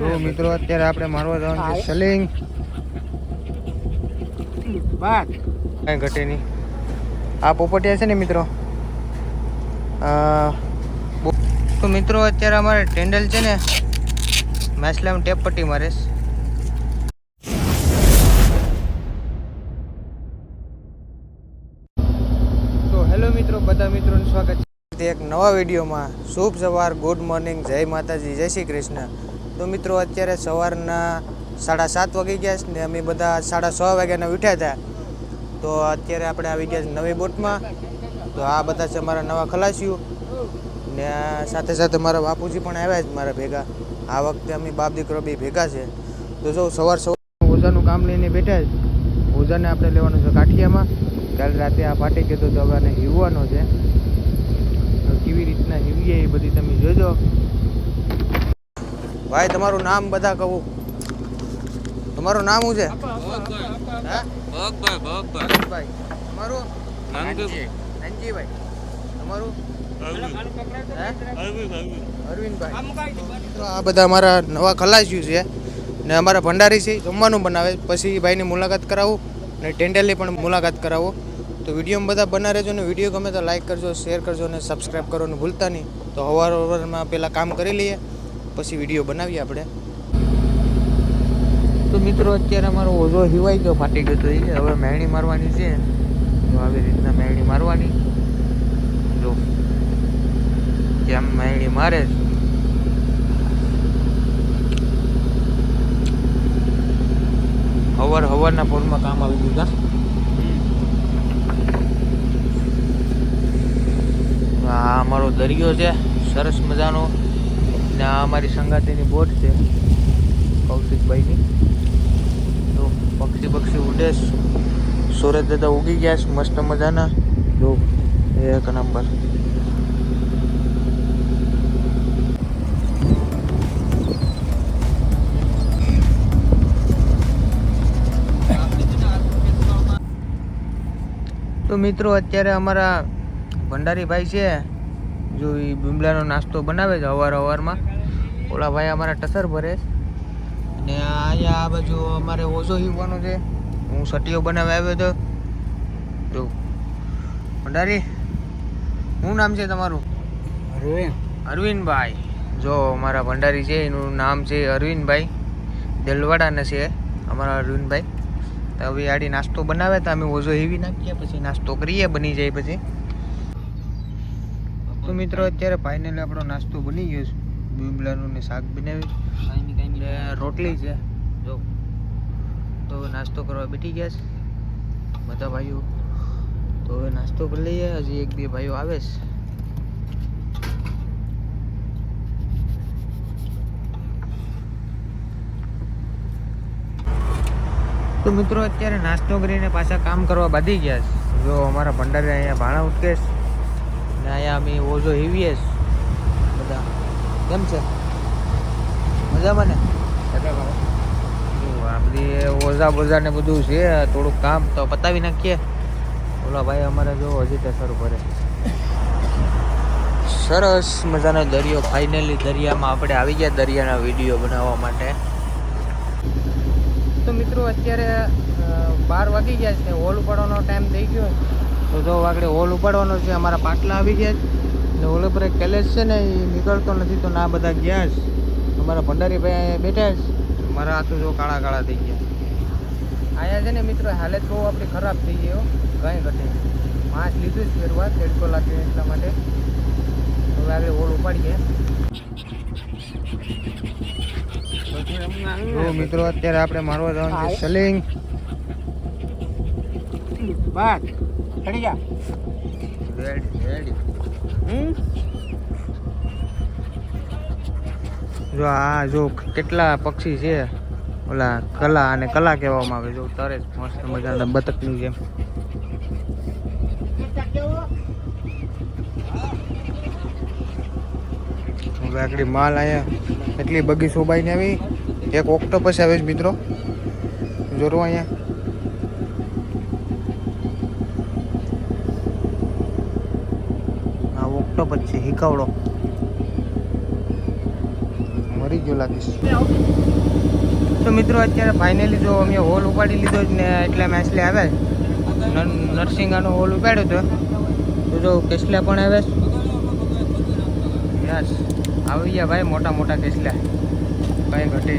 જો મિત્રો અત્યારે આપણે મારવા જવાનું છે સલિંગ બસ કઈ ઘટે નહીં. આ પોપટિયા છે ને મિત્રો? તો મિત્રો અત્યારે અમારે ટેન્ડલ છે ને મેસલામ ટેપ પટ્ટી મારે તો હેલો મિત્રો બધા મિત્રોનું સ્વાગત છે. એક નવા વિડીયોમાં શુભ સવાર, ગુડ મોર્નિંગ, જય માતાજી, જય શ્રી કૃષ્ણ. તો મિત્રો, અત્યારે સવારના સાડા સાત વાગી ગયા છે ને અમે બધા સાડા છ વાગ્યાના ઉઠ્યા હતા. તો અત્યારે આપણે આવી ગયા નવી બોટમાં. તો આ બધા છે મારા નવા ખલાસીઓ. ને સાથે સાથે મારા બાપુજી પણ આવ્યા છે મારા ભેગા. આ વખતે અમે બાપ દીકરો બી ભેગા છે. તો જો સવાર સવાર ઓઝાનું કામ લઈને બેઠા છે. ઓઝાને આપણે લેવાનું છે કાઠિયામાં. કાલ રાતે આ પાટી કીધું તો હવે યુવાનો છે. કેવી રીતના જીવીએ એ બધી તમે જોજો. ભાઈ તમારું નામ બધા કહું. તમારું નામ શું છે? ભાઈ તમારું? અરવિંદભાઈ. આ બધા અમારા નવા ખલાસીઓ છે. ને અમારા ભંડારી છે જમવાનું બનાવે. પછી ભાઈની મુલાકાત કરાવું. ને ટેન્ડલની પણ મુલાકાત કરાવો. તો વિડીયોમાં બધા બના રહેજો ને વીડિયો ગમે તો લાઈક કરજો શેર કરજો અને સબસ્ક્રાઈબ કરવાનું ભૂલતા નહીં. તો હવાર હવારમાં પહેલાં કામ કરી લઈએ, પછી વીડિયો બનાવીએ આપણે. તો મિત્રો, અત્યારે અમારો ઓઝો હિવાઈ ગયો, ફાટી ગયો તો એ. હવે મેણી મારવાની છે. તો આવી રીતના મેણી મારવાની. જો, કેમ મેણી મારે? છે. હવાર હવારના ફોનમાં કામ આવી ગયું કા આ અમારો દરિયો છે. સરસ મજાનો. ને આ અમારી સંગાતીની બોટ છે. કૌશિકભાઈની. જો પક્ષી પક્ષી ઉડે સુરત દાદા ઉગી ગયા છે. મસ્ત મજાના. જો, એક નંબર. તો મિત્રો, અત્યારે અમારા ભંડારી ભાઈ છે. જો એ બીમલાનો નાસ્તો બનાવે છે અવાર અવારમાં ઓલા ભાઈ અમારા ટસર ભરે. ને અહીંયા આ બાજુ અમારે ઓઝો હીવવાનો છે. હું સટીઓ બનાવે આવ્યો હતો જો. ભંડારી શું નામ છે તમારું? અરવિંદ. અરવિંદભાઈ. જો અમારા ભંડારી છે એનું નામ છે અરવિંદભાઈ. દેલવાડાના છે અમારા અરવિંદભાઈ. તો હવે આડી નાસ્તો બનાવે તો અમે ઓઝો હેવી નાખીએ પછી નાસ્તો કરીએ બની જાય પછી. તો મિત્રો અત્યારે ફાઇનલી આપણો નાસ્તો બની ગયો છે. બીમલાનું ને શાક બનાવ્યું ને રોટલી છે. જો. તો નાસ્તો કરવા બેઠી ગયા છે બધા ભાઈઓ. તો હવે નાસ્તો કરી લઈએ. હજી એક બે ભાઈઓ આવે છે. તો મિત્રો અત્યારે નાસ્તો કરીને પાછા કામ કરવા બાંધી ગયા છે. જો અમારા ભંડારી અહીંયા ભાણા ઉટકેશ અહીંયા અમે ઓઝો હીવીએસ બધા. કેમ છે? મજામાં ને? આ બધી ઓઝા બોઝા ને બધું છે, થોડુંક કામ, તો પતાવી નાખીએ. ઓલા ભાઈ અમારે જો હજી તો શરૂ કરે સરસ મજાનો દરિયો. ફાઇનલી દરિયામાં આપણે આવી ગયા દરિયાના વીડિયો બનાવવા માટે. તો મિત્રો, અત્યારે બાર વાગી ગયા છે. હોલ ઉપાડવાનો ટાઈમ થઈ ગયો તો જો આગળ હોલ ઉપાડવાનો છે અમારા પાટલા આવી ગયા છે. ને હોલ ઉપર એક કેલેસ છે ને એ નીકળતો નથી તો ના બધા ગયા છે. અમારા ભંડારી ભાઈ અહીંયા બેઠા છે. મારા હાથો જો કાળા કાળા થઈ ગયા. અહીંયા છે ને મિત્રો હાલત બહુ આપણી ખરાબ થઈ ગઈ કંઈ ઘટે માસ લીધું જ ફેરવા તેડકો લાગે એટલા માટે. હવે આગળ હોલ ઉપાડીએ. જો મિત્રો અત્યારે આપણે મારવા જવાનું છે સલિંગ બસ ચડી જા. જો આ જો કેટલા પક્ષી છે. ઓલા કલા અને કલા કહેવામાં આવે. જો તરે મસ્ત મજાના બતકની જેમ. આગળ માલ અહીંયા એટલી બગી શોભાઈને આવી. એક ઓક્ટોપસ આવે છે મિત્રો. જોરો અહીંયા આ ઓક્ટોપસ છે, હિકાવડો. મરી ગયો લાગીશ તો મિત્રો, અત્યારે ફાઇનલી જો અમે હોલ ઉપાડી લીધો જ ને, એટલે મેસલે આવે નરસિંહાનો હોલ ઉપાડ્યો હતો તો જો, કેસલા પણ આવે યસ. આવી ગયા ભાઈ, મોટા મોટા કેસલા. કાંઈ ઘટે.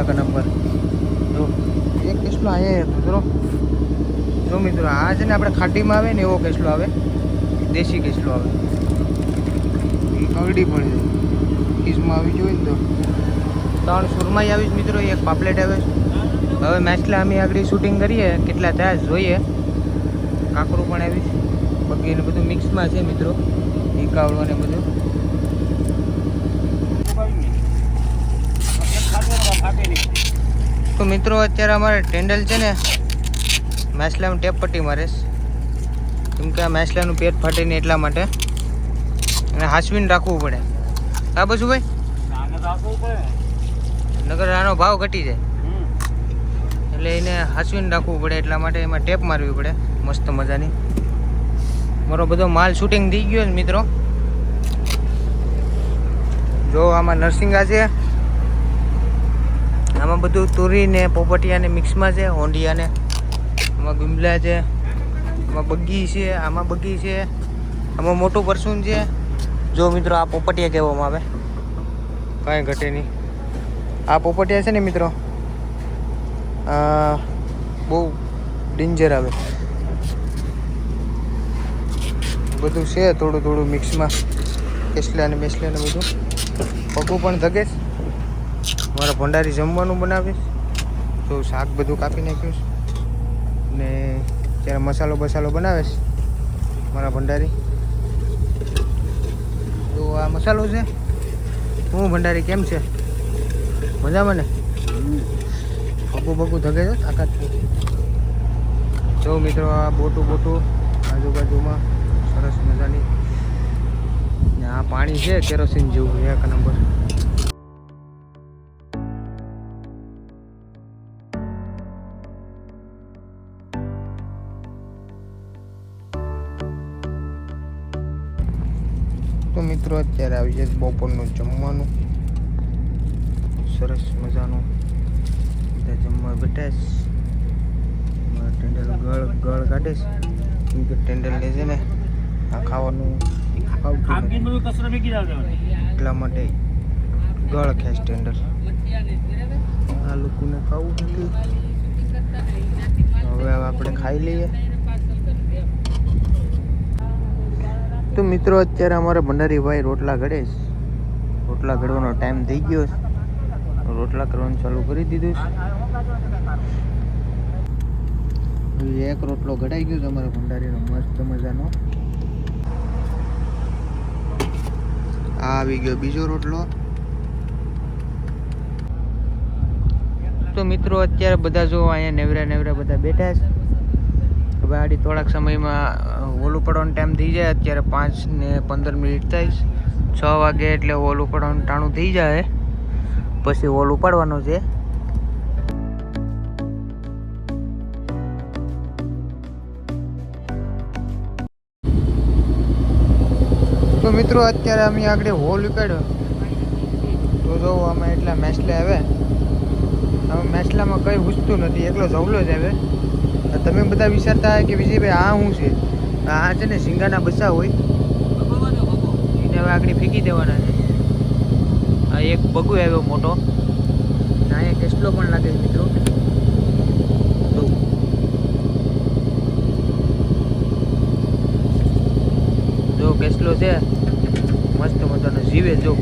એક નંબર. જો, એક કેસલો અહીંયા હતો મિત્રો જો. મિત્રો, આ છે ને આપણે ખાટીમાં આવે ને એવો કેસલો આવે. દેશી કેસલો આવે. એ કગડી પડે કિસમાં આવી જોઈએ ને તો. ત્રણ સુરમાઈ આવી છે મિત્રો એક પાપલેટ આવે છે. હવે મેચલા અમે આગળ શૂટિંગ કરીએ કેટલા થયા જોઈએ. કાંકરું પણ આવીશ છે. બગી ને બધું મિક્સમાં છે મિત્રો. ઈકાવળો ને બધું. તો મિત્રો અત્યારે અમારે ટેન્ડલ છે ને મેસલામાં ટેપ પટ્ટી મારે છે. કેમ કે આ મેસલાનું પેટ ફાટે નહીં એટલા માટે. અને હાસવીને રાખવું પડે. આ બસું ભાઈ? નગર આનો ભાવ ઘટી જાય. એટલે એને હાસવીને રાખવું પડે એટલા માટે એમાં ટેપ મારવી પડે. મસ્ત મજાની. મારો બધો માલ શૂટિંગ થઈ ગયો છે મિત્રો. જો આમાં નરસિંગા છે. આમાં બધું તુરી ને પોપટિયા ને મિક્સમાં છે હોંડિયા ને આમાં ગુમલા છે. આમાં બગ્ગી છે, આમાં બગ્ગી છે, આમાં મોટું પરસુન છે. જો મિત્રો આ પોપટિયા કહેવામાં આવે. કાંઈ ઘટે નહીં. આ પોપટિયા છે ને મિત્રો બહુ ડેન્જર આવે. બધું છે થોડું થોડું મિક્સમાં. કેસલા ને બેસલા ને બધું. પગું પણ ધગેશ મારા ભંડારી જમવાનું બનાવીશ. તો શાક બધું કાપી નાખ્યું છે. ને ત્યારે મસાલો બસાલો બનાવે છે મારા ભંડારી. તો આ મસાલો છે, હું ભંડારી કેમ છે? મજામાં ને? ભગું ભગું ધગે છે તાકાત જો મિત્રો, આ બોટું બોટું આજુબાજુમાં સરસ મજાની આ પાણી છે કેરોસીન જેવું, એક નંબર. તો મિત્રો અત્યારે આવી જાય બપોરનું જમવાનું. સરસ મજાનું. બધા જમવા બેઠા છે. ટેન્ડલ ગળ ગળ કાઢે છે. કેમ કે ટેન્ડલ લે છે ને આ ખાવાનું એટલા માટે ગળ ખેંચ ટેન્ડલ. આ લોકોને ખાવું નથી. હવે આપણે ખાઈ લઈએ. તો મિત્રો, અત્યારે અમારા ભંડારીભાઈ રોટલા ઘડે છે. રોટલા ઘડવાનો ટાઈમ થઈ ગયો છે. રોટલા કરવાનું ચાલુ કરી દીધું છે. એક રોટલો ઘડાઈ ગયો છે અમારા ભંડારીનો, મસ્ત મજાનો. આ આવી ગયો બીજો રોટલો. તો મિત્રો, અત્યારે બધા જો અહીંયા નેવરા નેવરા બધા બેઠા છે. હવે આડી થોડાક સમયમાં ઓલું પડવાનો ટાઈમ થઈ જાય. અત્યારે પાંચ ને પંદર મિનિટ થાય છે. વાગે એટલે ઓલું પડવાનું ટાણું થઈ જાય. પછી ઓલું પડવાનું છે. તો મિત્રો, અત્યારે અમે આગળ હોલ ઉપાડ્યો. તો જો અમે એટલા મેસલે આવે. હવે મેસલામાં કંઈ ઘૂસતું નથી. એકલો જવલો જ આવે. તમે બધા વિચારતા કે વિજયભાઈ, આ શું છે? આ છે ને શિંગાના બસા હોય. એને હવે આગળ ફેંકી દેવાના છે. આ એક બગુ આવ્યો મોટો. અહીંયા કેસલો પણ લાગે છે મિત્રો. જો કેસલો છે, મસ્ત મજાનો જીવે જો.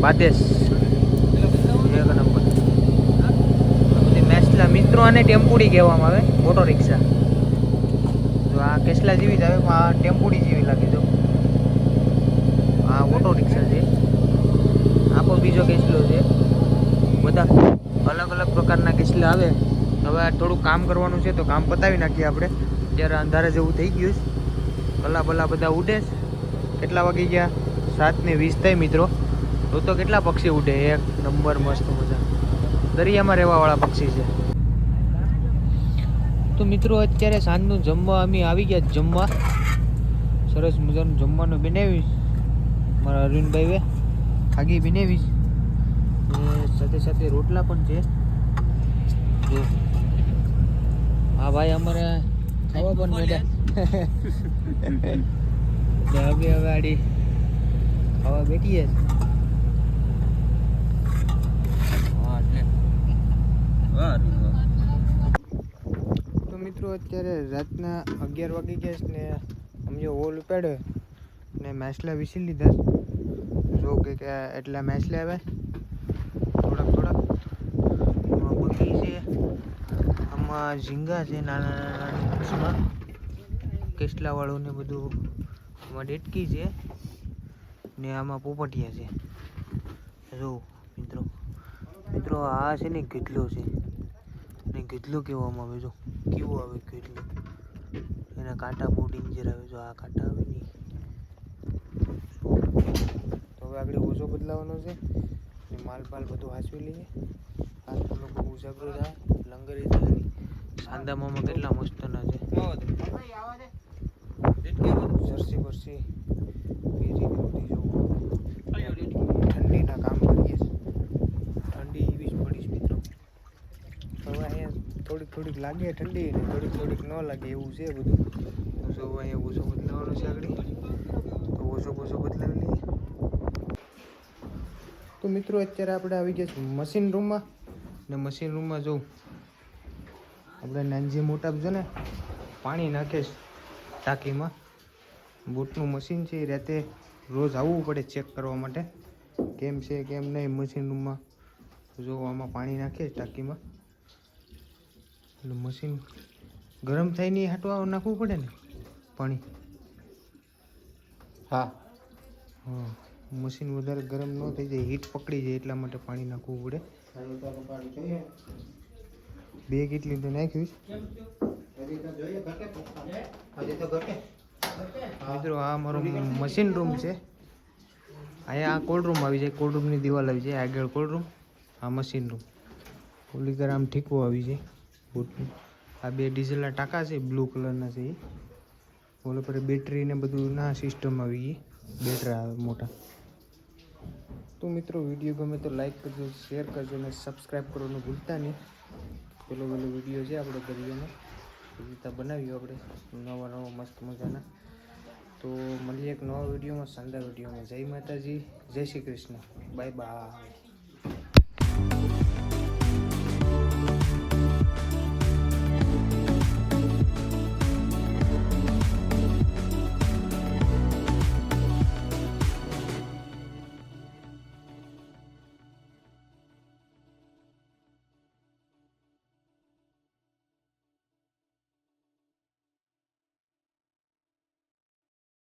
બાદેશ. એક નંબર. મિત્રો અને ટેમ્પુડી કહેવામાં આવે. મોટો રિક્ષા. જો આ કેસલા જેવી જ આવે આ ટેમ્પુડી જેવી લાગે જો. આ ઓટો રિક્ષા છે. આ પણ બીજો કેસલો છે. બધા અલગ અલગ પ્રકારના કેસલા આવે. હવે થોડું કામ કરવાનું છે, તો કામ પતાવી નાખીએ આપણે. ત્યારે અંધારે જેવું થઈ ગયું છે. ભલા ભલા બધા ઉડે કેટલા વાગી ગયા? સાત ને વીસ થાય મિત્રો. તો તો કેટલા પક્ષી ઉડે એક નંબર મસ્ત મજા. દરિયામાં રહેવાવાળા પક્ષી છે. તો મિત્રો અત્યારે સાંજનું જમવા અમે આવી ગયા જમવા. સરસ મજાનું જમવાનું બનાવીશ મારા અરવિંદભાઈએ ખાગી બનાવીશ સાથે સાથે રોટલા પણ છે. જો. હા ભાઈ અમારે ખાવા પણ મળ્યા. હવે હવે આડી ખાવા બેઠીએ જ. હા એટલે તો મિત્રો અત્યારે રાતના અગિયાર વાગી ગયા છે ને સમજો ઓલ ઉપાડ્યો ને મેસલા વિસી લીધા જો કે એટલા મેસલા આવે. થોડાક થોડાક. આમાં બગી છે. આમાં ઝીંગા છે નાના નાના મિક્સમાં કેસલાવાળું ને બધું આમાં ડેટકી છે ને આમાં પોપટિયા છે. જો મિત્રો મિત્રો આ છે ને કેટલો છે. ને કેટલો કહેવામાં આવે જો કેવો આવે કેટલો? એના કાંટા બહુ ડેન્જર આવે જો આ કાંટા આવે ને તો હવે આગળ ઓછો બદલાવાનો છે. અને માલ પાલ બધું હાંચવી લઈએ. હાથ લોકો ઉજાગરો થાય. લંગર થાય સાંદા મામા કેટલા મસ્ત ના છે જર્સી બરસી પહેરીને બધી જોવું ઠંડીના કામ કરીએ છીએ ઠંડી એવી જ પડીશ મિત્રો હવે અહીંયા લાગે, ઠંડી ને થોડીક થોડીક ન લાગે, એવું છે બધું. જો અહીંયા ઓછો બદલાવાનો છે આગળ. તો ઓછો ઓછો બદલાવી લઈએ. તો મિત્રો, અત્યારે આપણે આવી ગયા છીએ મશીન રૂમમાં ને મશીન રૂમમાં જોઉં આપણે નાનજી મોટા જો ને, પાણી નાખે ટાંકીમાં. બોટનું મશીન છે, એ રાતે રોજ આવવું પડે ચેક કરવા માટે. કેમ છે, કેમ નહીં મશીન રૂમમાં જો આમાં પાણી નાખે છે ટાંકીમાં. એટલે મશીન ગરમ થઈને હાટવા નાખવું પડે ને પાણી? હા. હા મશીન વધારે ગરમ ન થઈ જાય હીટ પકડી જાય એટલા માટે પાણી નાખવું પડે. બે કેટલી તો નાખ્યું મિત્રો આ મારો મશીન રૂમ છે. અહીંયા આ કોલ્ડ રૂમ આવી જાય કોલ્ડ રૂમની દિવાલ આવી જાય આગળ કોલ્ડ રૂમ આ મશીન રૂમ ઓલી કર આમ ઠીકવો આવી જાય. આ બે ડીઝલના ટાંકા છે, બ્લુ કલરના છે એ. ઓલો પર બેટરી ને બધું ના સિસ્ટમ આવી ગઈ. બેટરા મોટા. તો મિત્રો, વીડિયો ગમે તો લાઈક કરજો શેર કરજો અને સબસ્ક્રાઈબ કરવાનું ભૂલતા નહીં. પેલો પેલો વીડિયો છે આપણે દરિયાનો રીતે બનાવ્યો આપણે નવા નવા મસ્ત મજાના. તો મળીએ એક નવા વિડીયોમાં, શાનદાર વિડીયોમાં. જય માતાજી, જય શ્રી કૃષ્ણ. Bye bye